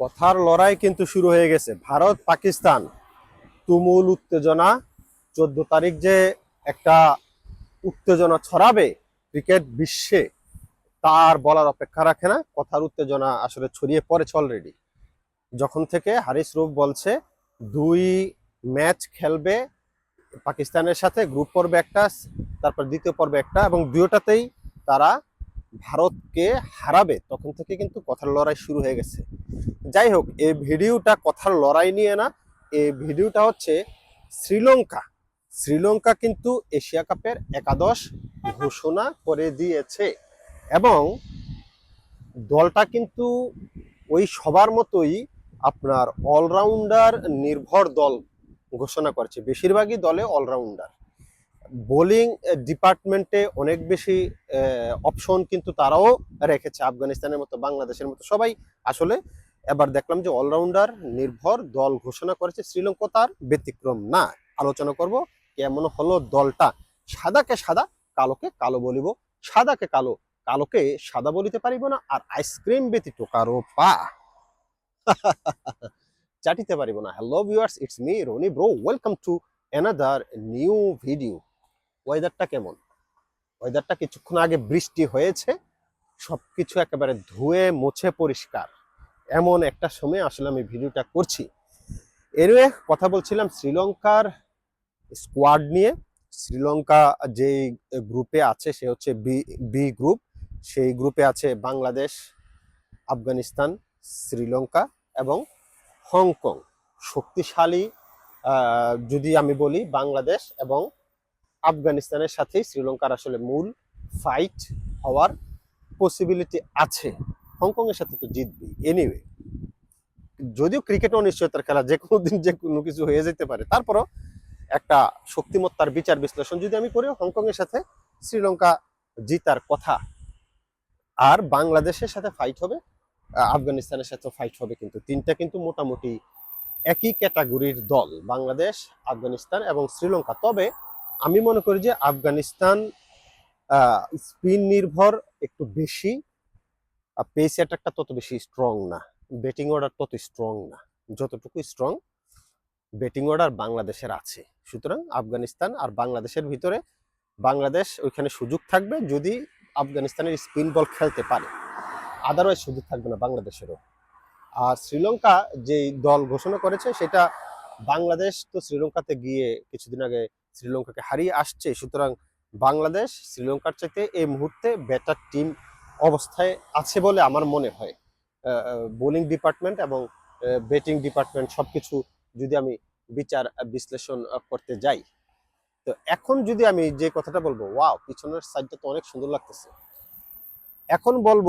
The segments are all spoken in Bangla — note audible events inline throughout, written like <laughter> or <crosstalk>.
কথার লড়াই কিন্তু শুরু হয়ে গেছে। ভারত, পাকিস্তান, তুমুল উত্তেজনা। চোদ্দ তারিখ যে একটা উত্তেজনা ছড়াবে ক্রিকেট বিশ্বে, তার বলার অপেক্ষা রাখে না। কথার উত্তেজনা আসলে ছড়িয়ে পড়েছে অলরেডি যখন থেকে হারিস রূপ বলছে, দুই ম্যাচ খেলবে পাকিস্তানের সাথে গ্রুপ পর্বে একটা, তারপর দ্বিতীয় পর্বে একটা, এবং দুয়োটাতেই তারা ভারতকে হারাবে, তখন থেকে কিন্তু কথার লড়াই শুরু হয়ে গেছে। যাই হোক এই ভিডিওটা কথার লড়াই নিয়ে না এই ভিডিওটা হচ্ছে শ্রীলঙ্কা। শ্রীলঙ্কা কিন্তু এশিয়া কাপের একাদশ ঘোষণা করে দিয়েছে এবং দলটা কিন্তু ওই সবার মতোই আপনার অলরাউন্ডার নির্ভর দল ঘোষণা করেছে। বেশিরভাগই দলে অলরাউন্ডার বোলিং ডিপার্টমেন্টে অনেক বেশি অপশন কিন্তু তারাও রেখেছে আফগানিস্তানের মতো, বাংলাদেশের মতো। সবাই আসলে এবার দেখলাম যে অলরাউন্ডার নির্ভর দল ঘোষণা করেছে, শ্রীলঙ্কা তার ব্যতিক্রম না। আলোচনা করব কেমন হলো দলটা। সাদাকে সাদা, কালোকে কালো বলিব। সাদাকে কালো, কালোকে সাদা বলিতে পারিব না, আর আইসক্রিম ব্যতীত কারও পা। চাটিতে পারিব না। Hello viewers it's me Roni bro welcome to another new video ওয়েদারটা কেমন? ওয়েদারটা কিছুক্ষণ আগে বৃষ্টি হয়েছে সব কিছু একেবারে ধুয়ে মুছে পরিষ্কার। এমন একটা সময় আসলে আমি ভিডিওটা করছি। এর কথা বলছিলাম শ্রীলঙ্কার স্কোয়াড নিয়ে। শ্রীলঙ্কা যে গ্রুপে আছে, সে হচ্ছে বি বি গ্রুপ সেই গ্রুপে আছে বাংলাদেশ, আফগানিস্তান, শ্রীলঙ্কা এবং হংকং। শক্তিশালী যদি আমি বলি বাংলাদেশ এবং আফগানিস্তানের সাথেই শ্রীলঙ্কার আসলে মূল ফাইট হওয়ার পসিবিলিটি আছে। হংকং এর সাথে তো জিতবি। এনিওয়ে যদিও ক্রিকেট অনিশ্চয়তার খেলা যে কোনো দিন যে কোনো কিছু হয়ে যেতে পারে, তারপরও একটা শক্তিমত্তার বিচার বিশ্লেষণ যদি আমি করি হংকং এর সাথে শ্রীলঙ্কা জিতার কথা। আর বাংলাদেশের সাথে ফাইট হবে আফগানিস্তানের সাথে ফাইট হবে কিন্তু তিনটা কিন্তু মোটামুটি একই ক্যাটাগরির দল, বাংলাদেশ, আফগানিস্তান এবং শ্রীলঙ্কা। তবে আমি মনে করি যে আফগানিস্তান স্পিন নির্ভর একটু বেশি। পেস অ্যাটাকটা তত বেশি স্ট্রং না। ব্যাটিং অর্ডার তত স্ট্রং না। যতটুকু স্ট্রং ব্যাটিং অর্ডার বাংলাদেশের আছে। সুতরাং আফগানিস্তান আর বাংলাদেশের ভিতরে বাংলাদেশ ওইখানে সুযোগ থাকবে যদি আফগানিস্তানের স্পিন বল খেলতে পারে। আদারওয়াইজ সুযোগ থাকবে না বাংলাদেশেরও। আর শ্রীলঙ্কা যেই দল ঘোষণা করেছে সেটা বাংলাদেশ তো শ্রীলঙ্কাতে গিয়ে কিছুদিন আগে শ্রীলঙ্কাকে হারিয়ে আসছে। সুতরাং বাংলাদেশ শ্রীলঙ্কার চাইতে এই মুহূর্তে বেটার টিম অবস্থায় আছে বলে আমার মনে হয়। বোলিং ডিপার্টমেন্ট এবং ব্যাটিং ডিপার্টমেন্ট সব কিছু যদি আমি বিচার, বিশ্লেষণ করতে যাই। তো এখন যদি আমি যে কথাটা বলব ওয়াও পিছনের সাইডটা তো অনেক সুন্দর লাগতেছে। এখন বলব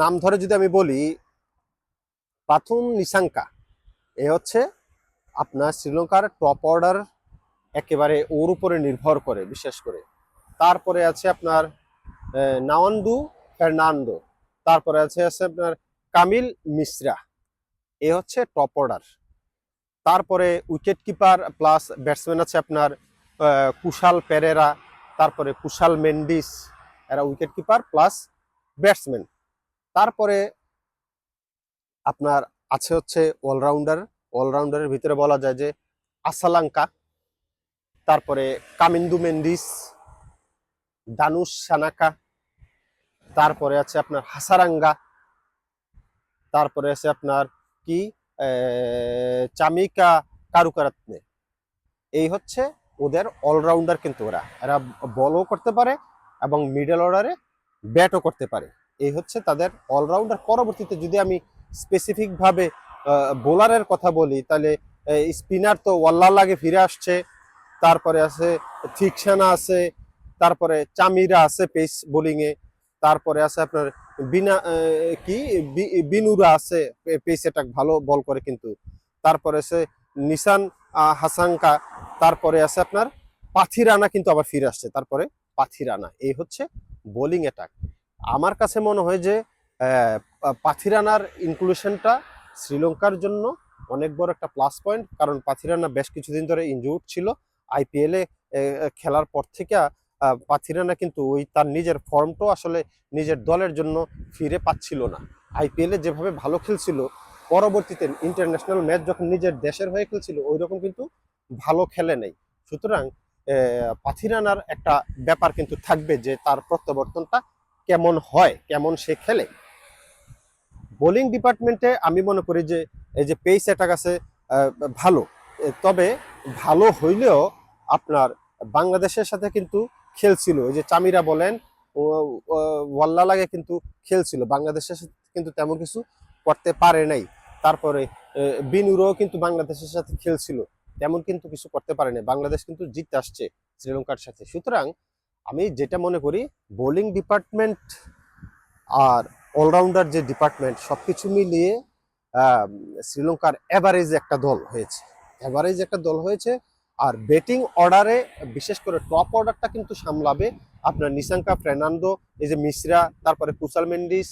নাম ধরে যদি আমি বলি পাথুন নিশাঙ্কা। এ হচ্ছে আপনার শ্রীলঙ্কার টপ অর্ডার একেবারে ওর উপরে নির্ভর করে, বিশেষ করে। তারপরে আছে আপনার নাওয়ান্দু ফার্নান্দো। তারপরে আছে আছে আপনার কামিল মিশ্রা। এ হচ্ছে টপ অর্ডার তারপরে উইকেট কিপার প্লাস ব্যাটসম্যান আছে আপনার কুশাল পেরেরা। তারপরে কুশাল মেন্ডিস, এরা উইকেট কিপার প্লাস ব্যাটসম্যান তারপরে আপনার আছে হচ্ছে অলরাউন্ডার অলরাউন্ডারের ভিতরে বলা যায় যে আসালাঙ্কা। তারপরে কামিন্দু মেন্ডিস, দানুশ সানাকা, তারপরে আছে আপনার হাসারাঙ্গা, তারপরে আছে আপনার কি চামিকা কারুকারাত্নে এই হচ্ছে ওদের অলরাউন্ডার কিন্তু ওরা। এরা বলও করতে পারে এবং মিডল অর্ডারে ব্যাটও করতে পারে। এই হচ্ছে তাদের অলরাউন্ডার পরবর্তীতে যদি আমি স্পেসিফিকভাবে বোলারের কথা বলি, তাহলে স্পিনার তো ওয়াল্লার লাগে ফিরে আসছে। তারপরে আছে থিকসানা আছে তারপরে চামিরা আছে পেস বোলিংয়ে তারপরে আছে আপনার বিনা কি? বিনুরা আছে পেস অ্যাটাক ভালো বল করে কিন্তু। তারপরে আছে আহ, হাসাঙ্কা তারপরে আছে আপনার পাথিরানা কিন্তু আবার ফিরে আসছে তারপরে পাথিরানা এই হচ্ছে বোলিং অ্যাটাক। আমার কাছে মনে হয় যে পাথিরানার ইনক্লুশনটা শ্রীলঙ্কার জন্য অনেক বড় একটা প্লাস পয়েন্ট কারণ পাথিরানা বেশ কিছুদিন ধরে ইনজুর্ড ছিল আইপিএলে খেলার পর থেকে পাথিরানা কিন্তু ওই তার নিজের ফর্মটাও আসলে নিজের দলের জন্য ফিরে পাচ্ছিল না। আইপিএলে যেভাবে ভালো খেলছিল, পরবর্তীতে ইন্টারন্যাশনাল ম্যাচ যখন নিজের দেশের হয়ে খেলছিল ওই রকম কিন্তু ভালো খেলে নেই। সুতরাং পাথিরানার একটা ব্যাপার কিন্তু থাকবে যে তার প্রত্যাবর্তনটা কেমন হয়, কেমন সে খেলে। বোলিং ডিপার্টমেন্টে আমি মনে করি যে, এই যে পেস অ্যাটাক আছে ভালো। তবে ভালো হইলেও আপনার বাংলাদেশের সাথে কিন্তু খেলছিল। ওই যে চামিরা বলেন ওয়াল্লা লাগে কিন্তু খেলছিল। বাংলাদেশের সাথে কিন্তু তেমন কিছু করতে পারে নাই। তারপরে বিনুরও কিন্তু বাংলাদেশের সাথে খেলছিল। তেমন কিন্তু কিছু করতে পারে নাই। বাংলাদেশ কিন্তু জিততে আসছে শ্রীলঙ্কার সাথে। সুতরাং আমি যেটা মনে করি, বোলিং ডিপার্টমেন্ট আর অলরাউন্ডার যে ডিপার্টমেন্ট, সবকিছু মিলিয়ে শ্রীলঙ্কার অ্যাভারেজ একটা দল হয়েছে। এভারেজ একটা দল হয়েছে। আর ব্যাটিং অর্ডারে বিশেষ করে টপ অর্ডারটা কিন্তু সামলাবে আপনার নিশাঙ্কা, ফের্নান্দো, এই যে মিশ্রা, তারপরে কুশাল মেন্ডিস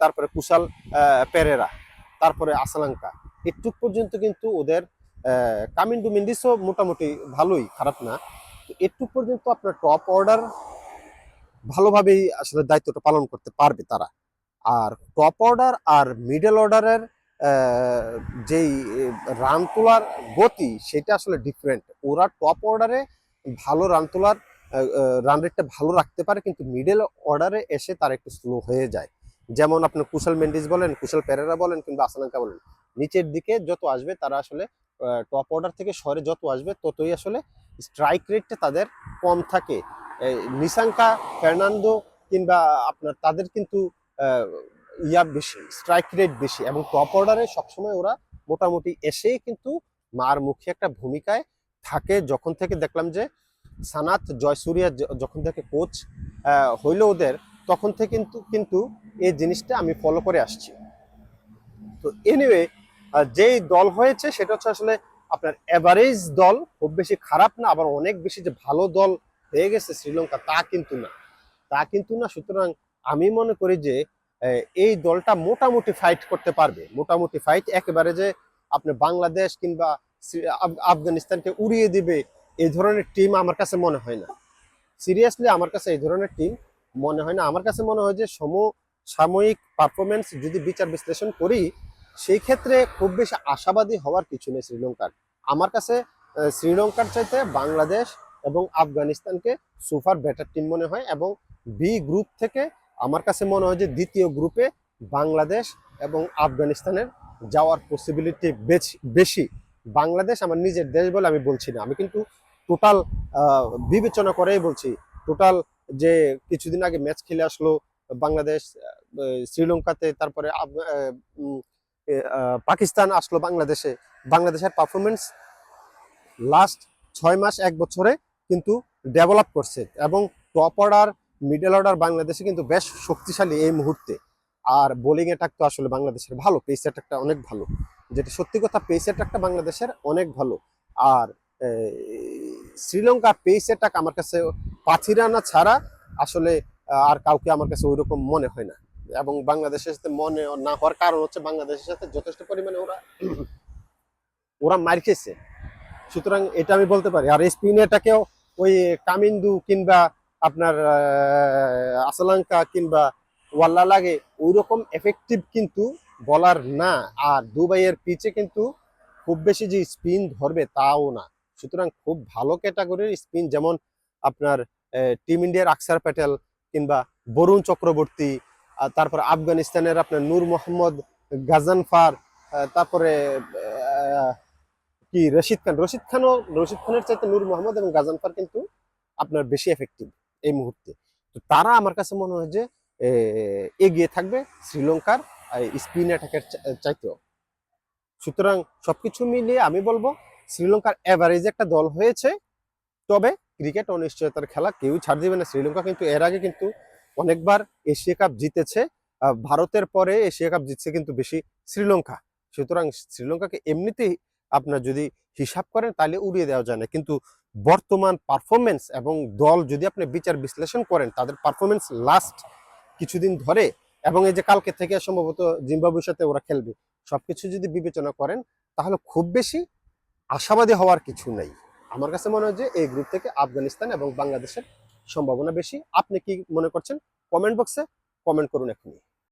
তারপরে কুশাল পেরেরা, তারপরে আসালাঙ্কা। একটু পর্যন্ত কিন্তু ওদের কামিন্ডু মেন্ডিসও মোটামুটি ভালোই, খারাপ না। একটু পর্যন্ত আপনার টপ অর্ডার ভালোভাবেই আসলে দায়িত্বটা পালন করতে পারবে তারা। আর টপ অর্ডার আর মিডল অর্ডারের যেই রান তোলার গতি সেটা আসলে ডিফারেন্ট ওরা টপ অর্ডারে ভালো রান তোলার রান রেটটা ভালো রাখতে পারে, কিন্তু মিডল অর্ডারে এসে তার একটু স্লো হয়ে যায়। যেমন আপনার কুশল মেন্ডিস বলেন, কুশল পেরেরা বলেন, কিংবা আসালাঙ্কা বলেন, নিচের দিকে যত আসবে তারা আসলে টপ অর্ডার থেকে সরে যত আসবে ততই আসলে স্ট্রাইক রেটটা তাদের কম থাকে। নিশাঙ্কা ফের্নান্দো, কিংবা আপনার তাদের কিন্তু ইয়া বেশি স্ট্রাইক রেট বেশি এবং টপ অর্ডারে সবসময় ওরা মোটামুটি এসেই কিন্তু মার মুখে একটা ভূমিকায় থাকে। যখন থেকে দেখলাম যে সানাত জয়সুরিয়া যখন থেকে কোচ হইল ওদের, তখন থেকে কিন্তু কিন্তু এই জিনিসটা আমি ফলো করে আসছি। তো এনিওয়ে যেই দল হয়েছে সেটা হচ্ছে আসলে আপনার অ্যাভারেজ দল, খুব বেশি খারাপ না, আবার অনেক বেশি যে ভালো দল হয়ে গেছে শ্রীলঙ্কা, তা কিন্তু না। তা কিন্তু না, সুতরাং আমি মনে করি যে এই দলটা মোটামুটি ফাইট করতে পারবে। মোটামুটি ফাইট একেবারে যে আপনি বাংলাদেশ কিংবা আফগানিস্তানকে উড়িয়ে দিবে এই ধরনের টিম আমার কাছে মনে হয় না। সিরিয়াসলি আমার কাছে এই ধরনের টিম মনে হয় না। আমার কাছে মনে হয় যে সম সাময়িক পারফরমেন্স যদি বিচার বিশ্লেষণ করি, সেই ক্ষেত্রে খুব বেশি আশাবাদী হওয়ার কিছু নেই শ্রীলঙ্কার। আমার কাছে শ্রীলঙ্কার চাইতে বাংলাদেশ এবং আফগানিস্তানকে সুপার বেটার টিম মনে হয় এবং বি গ্রুপ থেকে আমার কাছে মনে হয় যে দ্বিতীয় গ্রুপে বাংলাদেশ এবং আফগানিস্তানের যাওয়ার পসিবিলিটি বেশি। বাংলাদেশ আমার নিজের দেশ বলে আমি বলছি না। আমি কিন্তু টোটাল বিবেচনা করেই বলছি। টোটাল যে কিছুদিন আগে ম্যাচ খেলে আসলো বাংলাদেশ শ্রীলঙ্কাতে, তারপরে পাকিস্তান আসলো বাংলাদেশে। বাংলাদেশের পারফরমেন্স লাস্ট ছয় মাস, এক বছরে কিন্তু ডেভেলপ করছে এবং টপ অর্ডার মিডল অর্ডার বাংলাদেশে কিন্তু বেশ শক্তিশালী এই মুহূর্তে। আর বোলিং অ্যাটাক তো আসলে বাংলাদেশের ভালো পেস অ্যাটাকটা অনেক ভালো। যেটা সত্যি কথা পেস অ্যাটাকটা বাংলাদেশের অনেক ভালো। আর শ্রীলঙ্কার পেস অ্যাটাক আমার কাছে পাথিরানা ছাড়া আসলে আর কাউকে আমার কাছে ওইরকম মনে হয় না। এবং বাংলাদেশের সাথে মনে না হওয়ার কারণ হচ্ছে বাংলাদেশের সাথে যথেষ্ট পরিমাণে ওরা <clears throat> ওরা মার খেয়েছে। সুতরাং এটা আমি বলতে পারি। আর স্পিন এটাকেও ওই কামিন্দু কিংবা আপনার আসলাঙ্কা কিংবা ওয়াল্লা লাগে ওই রকম এফেক্টিভ কিন্তু বলার না। আর দুবাইয়ের পিচে কিন্তু খুব বেশি যে স্পিন ধরবে তাও না। সুতরাং খুব ভালো ক্যাটাগরির স্পিন যেমন আপনার টিম ইন্ডিয়ার আকসার প্যাটেল কিংবা বরুণ চক্রবর্তী তারপর আফগানিস্তানের আপনার নূর মোহাম্মদ গাজানফার তারপরে কি, রশিদ খান। রশিদ খানও, রশিদ খানের চাইতে নূর মোহাম্মদ এবং গাজানফার কিন্তু আপনার বেশি এফেক্টিভ এই মুহূর্তে। তো তারা আমার কাছে মনে হয় যে এগিয়ে থাকবে শ্রীলঙ্কার স্পিন অ্যাটাকের চাইতেও। সুতরাং সবকিছু মিলিয়ে আমি বলব, শ্রীলঙ্কার এভারেজ একটা দল হয়েছে, তবে ক্রিকেট অনিশ্চয়তার খেলা কেউ ছাড় দিবে না। শ্রীলঙ্কা কিন্তু এর আগে কিন্তু অনেকবার এশিয়া কাপ জিতেছে ভারতের পরে এশিয়া কাপ জিতছে কিন্তু বেশি শ্রীলঙ্কা। সুতরাং শ্রীলঙ্কাকে এমনিতেই আপনার যদি হিসাব করেন তাহলে উড়িয়ে দেওয়া যায় না। কিন্তু বর্তমান পারফরমেন্স এবং দল যদি আপনি বিচার বিশ্লেষণ করেন, তাদের পারফরমেন্স লাস্ট কিছুদিন ধরে এবং এই যে কালকে থেকে সম্ভবত জিম্বাবুয়ের সাথে ওরা খেলবে, সবকিছু যদি বিবেচনা করেন, তাহলে খুব বেশি আশাবাদী হওয়ার কিছু নেই। আমার কাছে মনে হয় যে এই গ্রুপ থেকে আফগানিস্তান এবং বাংলাদেশের সম্ভাবনা বেশি। আপনি কি মনে করছেন? কমেন্ট বক্সে কমেন্ট করুন এখনই।